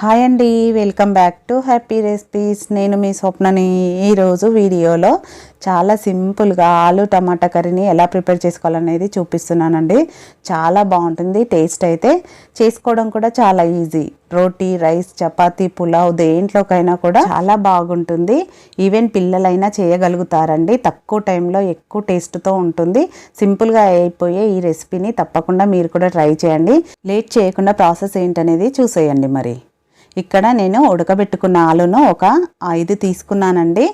Hi అండి welcome back to happy recipes. నేను మీ స్వప్నని ఈరోజు వీడియోలో చాలా సింపుల్గా ఆలు టమాటా కర్రీని ఎలా ప్రిపేర్ చేసుకోవాలనేది చూపిస్తున్నానండి. చాలా బాగుంటుంది టేస్ట్ అయితే. చేసుకోవడం కూడా చాలా ఈజీ. రోటీ రైస్ చపాతీ పులావ్ దేంట్లోకైనా కూడా చాలా బాగుంటుంది. ఈవెన్ పిల్లలైనా చేయగలుగుతారండి. తక్కువ టైంలో ఎక్కువ టేస్ట్తో ఉంటుంది. సింపుల్గా అయిపోయే ఈ రెసిపీని తప్పకుండా మీరు కూడా ట్రై చేయండి. లేట్ చేయకుండా ప్రాసెస్ ఏంటనేది చూసేయండి మరి. ఇక్కడ నేను ఉడకబెట్టుకున్న ఆలును ఒక ఐదు తీసుకున్నానండి.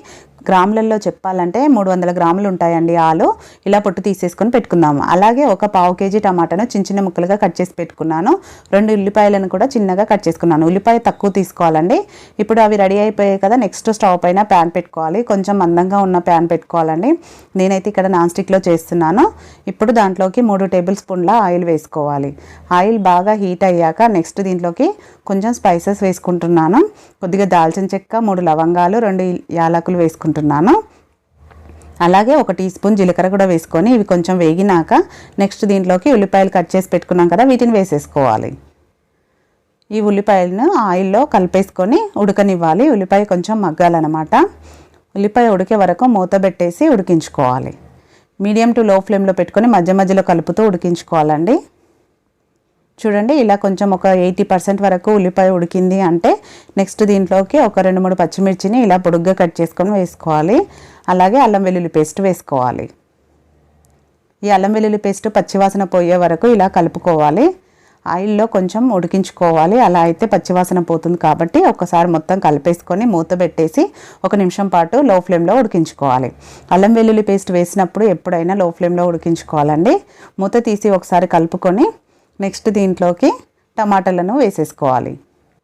గ్రాములలో చెప్పాలంటే మూడు వందల గ్రాములు ఉంటాయండి ఆలు. ఇలా పొట్టు తీసేసుకొని పెట్టుకుందాము. అలాగే ఒక పావు కేజీ టమాటాను చిన్న చిన్న ముక్కలుగా కట్ చేసి పెట్టుకున్నాను. రెండు ఉల్లిపాయలను కూడా చిన్నగా కట్ చేసుకున్నాను. ఉల్లిపాయ తక్కువ తీసుకోవాలండి. ఇప్పుడు అవి రెడీ అయిపోయాయి కదా నెక్స్ట్ స్టవ్ పైన ప్యాన్ పెట్టుకోవాలి. కొంచెం మందంగా ఉన్న ప్యాన్ పెట్టుకోవాలండి. నేనైతే ఇక్కడ నాన్ స్టిక్లో చేస్తున్నాను. ఇప్పుడు దాంట్లోకి మూడు టేబుల్ స్పూన్ల ఆయిల్ వేసుకోవాలి. ఆయిల్ బాగా హీట్ అయ్యాక నెక్స్ట్ దీంట్లోకి కొంచెం స్పైసెస్ వేసుకుంటున్నాను. కొద్దిగా దాల్చిన చెక్క మూడు లవంగాలు రెండు యాలకులు వేసుకున్నాను. వేసుకుంటున్నాను. అలాగే ఒక టీ స్పూన్ జీలకర్ర కూడా వేసుకొని ఇవి కొంచెం వేగినాక నెక్స్ట్ దీంట్లోకి ఉల్లిపాయలు కట్ చేసి పెట్టుకున్నాం కదా వీటిని వేసేసుకోవాలి. ఈ ఉల్లిపాయలను ఆయిల్లో కలిపేసుకొని ఉడకనివ్వాలి. ఉల్లిపాయ కొంచెం మగ్గాలన్నమాట. ఉల్లిపాయ ఉడికే వరకు మూత పెట్టేసి ఉడికించుకోవాలి. మీడియం టు లో ఫ్లేమ్లో పెట్టుకొని మధ్య మధ్యలో కలుపుతూ ఉడికించుకోవాలండి. చూడండి ఇలా కొంచెం ఒక ఎయిటీ పర్సెంట్ వరకు ఉల్లిపాయ ఉడికింది అంటే నెక్స్ట్ దీంట్లోకి ఒక రెండు మూడు పచ్చిమిర్చిని ఇలా పొడుగ్గా కట్ చేసుకొని వేసుకోవాలి. అలాగే అల్లం వెల్లుల్లి పేస్ట్ వేసుకోవాలి. ఈ అల్లం వెల్లుల్లి పేస్ట్ పచ్చివాసన పోయే వరకు ఇలా కలుపుకోవాలి. ఆయిల్లో కొంచెం ఉడికించుకోవాలి. అలా అయితే పచ్చివాసన పోతుంది కాబట్టి ఒకసారి మొత్తం కలిపేసుకొని మూత పెట్టేసి ఒక నిమిషం పాటు లో ఫ్లేమ్లో ఉడికించుకోవాలి. అల్లం వెల్లుల్లి పేస్ట్ వేసినప్పుడు ఎప్పుడైనా లో ఫ్లేమ్లో ఉడికించుకోవాలండి. మూత తీసి ఒకసారి కలుపుకొని నెక్స్ట్ దీంట్లోకి టమాటాలను వేసేసుకోవాలి.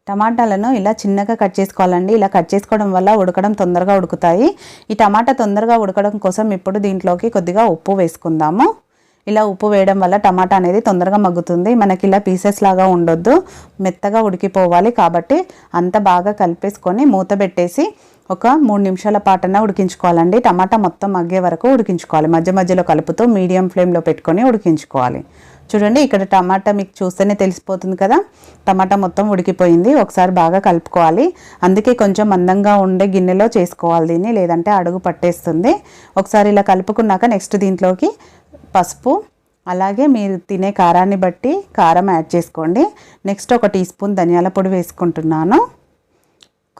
టమాటాలను ఇలా చిన్నగా కట్ చేసుకోవాలండి. ఇలా కట్ చేసుకోవడం వల్ల ఉడకడం తొందరగా ఉడుకుతాయి. ఈ టమాటా తొందరగా ఉడకడం కోసం ఇప్పుడు దీంట్లోకి కొద్దిగా ఉప్పు వేసుకుందాము. ఇలా ఉప్పు వేయడం వల్ల టమాటా అనేది తొందరగా మగ్గుతుంది. మనకి ఇలా పీసెస్ లాగా ఉండొద్దు. మెత్తగా ఉడికిపోవాలి కాబట్టి అంత బాగా కలిపేసుకొని మూత పెట్టేసి ఒక మూడు నిమిషాల పాటన ఉడికించుకోవాలండి. టమాటా మొత్తం మగ్గే వరకు ఉడికించుకోవాలి. మధ్య మధ్యలో కలుపుతూ మీడియం ఫ్లేమ్లో పెట్టుకొని ఉడికించుకోవాలి. చూడండి ఇక్కడ టమాటా మీకు చూస్తేనే తెలిసిపోతుంది కదా. టమాటా మొత్తం ఉడికిపోయింది. ఒకసారి బాగా కలుపుకోవాలి. అందుకే కొంచెం మందంగా ఉండే గిన్నెలో చేసుకోవాలి దీన్ని లేదంటే అడుగు పట్టేస్తుంది. ఒకసారి ఇలా కలుపుకున్నాక నెక్స్ట్ దీంట్లోకి పసుపు అలాగే మీరు తినే కారాన్ని బట్టి కారం యాడ్ చేసుకోండి. నెక్స్ట్ ఒక టీ స్పూన్ ధనియాల పొడి వేసుకుంటున్నాను.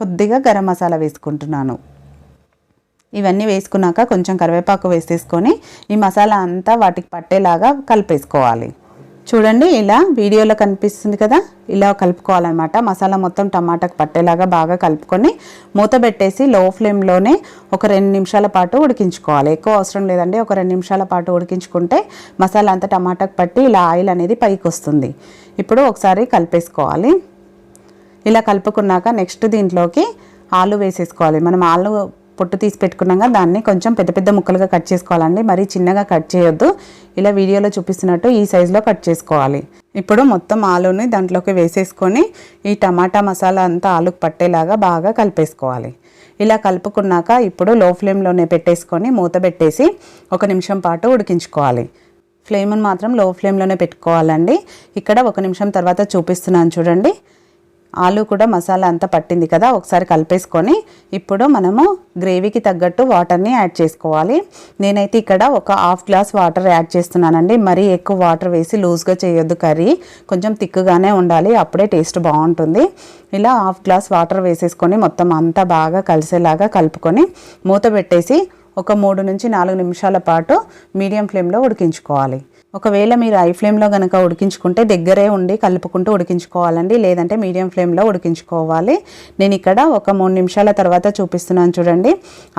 కొద్దిగా గరం మసాలా వేసుకుంటున్నాను. ఇవన్నీ వేసుకున్నాక కొంచెం కరివేపాకు వేసేసుకొని ఈ మసాలా అంతా వాటికి పట్టేలాగా కలిపేసుకోవాలి. చూడండి ఇలా వీడియోలో కనిపిస్తుంది కదా? ఇలా కలుపుకోవాలన్నమాట. మసాలా మొత్తం టమాటాకు పట్టేలాగా బాగా కలుపుకొని మూత పెట్టేసి లో ఫ్లేమ్లోనే ఒక రెండు నిమిషాల పాటు ఉడికించుకోవాలి. ఎక్కువ అవసరం లేదండి ఒక రెండు నిమిషాల పాటు ఉడికించుకుంటే మసాలా అంతా టమాటాకు పట్టి ఇలా ఆయిల్ అనేది పైకి వస్తుంది. ఇప్పుడు ఒకసారి కలిపేసుకోవాలి. ఇలా కలుపుకున్నాక నెక్స్ట్ దీంట్లోకి ఆలు వేసేసుకోవాలి. మనం ఆలు పొట్టు తీసి పెట్టుకున్నాక దాన్ని కొంచెం పెద్ద పెద్ద ముక్కలుగా కట్ చేసుకోవాలండి. మరీ చిన్నగా కట్ చేయొద్దు. ఇలా వీడియోలో చూపిస్తున్నట్టు ఈ సైజులో కట్ చేసుకోవాలి. ఇప్పుడు మొత్తం ఆలుని దాంట్లోకి వేసేసుకొని ఈ టమాటా మసాలా అంతా ఆలుకు పట్టేలాగా బాగా కలిపేసుకోవాలి. ఇలా కలుపుకున్నాక ఇప్పుడు లో ఫ్లేమ్లోనే పెట్టేసుకొని మూత పెట్టేసి ఒక నిమిషం పాటు ఉడికించుకోవాలి. ఫ్లేమ్ని మాత్రం లో ఫ్లేమ్లోనే పెట్టుకోవాలండి. ఇక్కడ ఒక నిమిషం తర్వాత చూపిస్తున్నాను చూడండి. ఆలు కూడా మసాలా అంతా పట్టింది కదా ఒకసారి కలిపేసుకొని ఇప్పుడు మనము గ్రేవీకి తగ్గట్టు వాటర్ని యాడ్ చేసుకోవాలి. నేనైతే ఇక్కడ ఒక హాఫ్ గ్లాస్ వాటర్ యాడ్ చేస్తున్నానండి. మరీ ఎక్కువ వాటర్ వేసి లూజ్గా చేయొద్దు కర్రీ. కొంచెం తిక్కుగానే ఉండాలి అప్పుడే టేస్ట్ బాగుంటుంది. ఇలా హాఫ్ గ్లాస్ వాటర్ వేసేసుకొని మొత్తం అంతా బాగా కలిసేలాగా కలుపుకొని మూత పెట్టేసి ఒక మూడు నుంచి నాలుగు నిమిషాల పాటు మీడియం ఫ్లేమ్లో ఉడికించుకోవాలి. ఒకవేళ మీరు ఐ ఫ్లేమ్లో కనుక ఉడికించుకుంటే దగ్గరే ఉండి కలుపుకుంటూ ఉడికించుకోవాలండి. లేదంటే మీడియం ఫ్లేమ్లో ఉడికించుకోవాలి. నేను ఇక్కడ ఒక మూడు నిమిషాల తర్వాత చూపిస్తున్నాను చూడండి.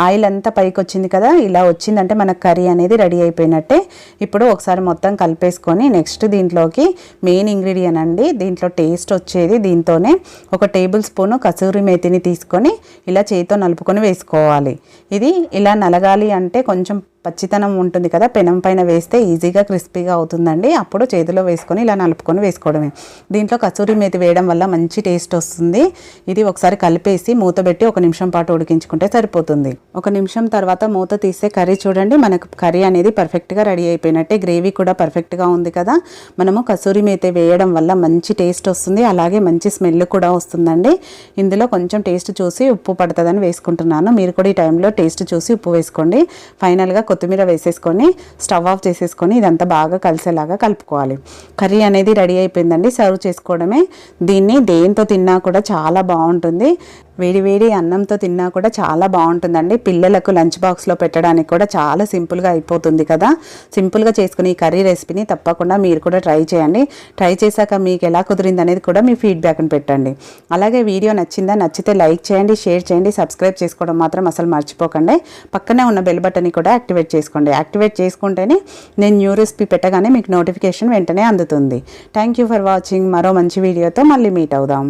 ఆయిల్ అంతా పైకి వచ్చింది కదా ఇలా వచ్చిందంటే మనకు కర్రీ అనేది రెడీ అయిపోయినట్టే. ఇప్పుడు ఒకసారి మొత్తం కలిపేసుకొని నెక్స్ట్ దీంట్లోకి మెయిన్ ఇంగ్రీడియంట్ అండి దీంట్లో టేస్ట్ వచ్చేది దీంతోనే. ఒక టేబుల్ స్పూను కసూరి మేతిని తీసుకొని ఇలా చేతితో నలుపుకొని వేసుకోవాలి. ఇది ఇలా నలగాలి అంటే కొంచెం పచ్చితనం ఉంటుంది కదా పెనం పైన వేస్తే ఈజీగా క్రిస్పీగా ఫ్రైగా అవుతుందండి. అప్పుడు చేతిలో వేసుకొని ఇలా నలుపుకొని వేసుకోవడమే. దీంట్లో కసూరి మేతి వేయడం వల్ల మంచి టేస్ట్ వస్తుంది. ఇది ఒకసారి కలిపేసి మూత పెట్టి ఒక నిమిషం పాటు ఉడికించుకుంటే సరిపోతుంది. ఒక నిమిషం తర్వాత మూత తీస్తే కర్రీ చూడండి. మనకు కర్రీ అనేది పర్ఫెక్ట్గా రెడీ అయిపోయినట్టే గ్రేవీ కూడా పర్ఫెక్ట్గా ఉంది కదా. మనము కసూరి మేతి వేయడం వల్ల మంచి టేస్ట్ వస్తుంది. అలాగే మంచి స్మెల్ కూడా వస్తుందండి. ఇందులో కొంచెం టేస్ట్ చూసి ఉప్పు పడుతుందని వేసుకుంటున్నాను. మీరు కూడా ఈ టైంలో టేస్ట్ చూసి ఉప్పు వేసుకోండి. ఫైనల్గా కొత్తిమీర వేసేసుకొని స్టవ్ ఆఫ్ చేసేసుకొని ఇదంతా బాగా కలిసేలాగా కలుపుకోవాలి. కర్రీ అనేది రెడీ అయిపోయిందండి. సర్వ్ చేసుకోవడమే. దీన్ని దేంతో తిన్నా కూడా చాలా బాగుంటుంది. వేడి వేడి అన్నంతో తిన్నా కూడా చాలా బాగుంటుందండి. పిల్లలకు లంచ్ బాక్స్లో పెట్టడానికి కూడా చాలా సింపుల్గా అయిపోతుంది కదా. సింపుల్గా చేసుకుని ఈ కర్రీ రెసిపీని తప్పకుండా మీరు కూడా ట్రై చేయండి. ట్రై చేశాక మీకు ఎలా కుదిరింది అనేది కూడా మీ ఫీడ్బ్యాక్ని పెట్టండి. అలాగే వీడియో నచ్చిందా నచ్చితే లైక్ చేయండి షేర్ చేయండి సబ్స్క్రైబ్ చేసుకోవడం మాత్రం అసలు మర్చిపోకండి. పక్కనే ఉన్న బెల్ బటన్ని కూడా యాక్టివేట్ చేసుకోండి. యాక్టివేట్ చేసుకుంటేనే నేను న్యూ రెసిపీ పెట్టగానే మీకు నోటిఫికేషన్ వెంటనే అందుతుంది. థ్యాంక్ యూ ఫర్ వాచింగ్ మరో మంచి వీడియోతో మళ్ళీ మీట్ అవుదాం.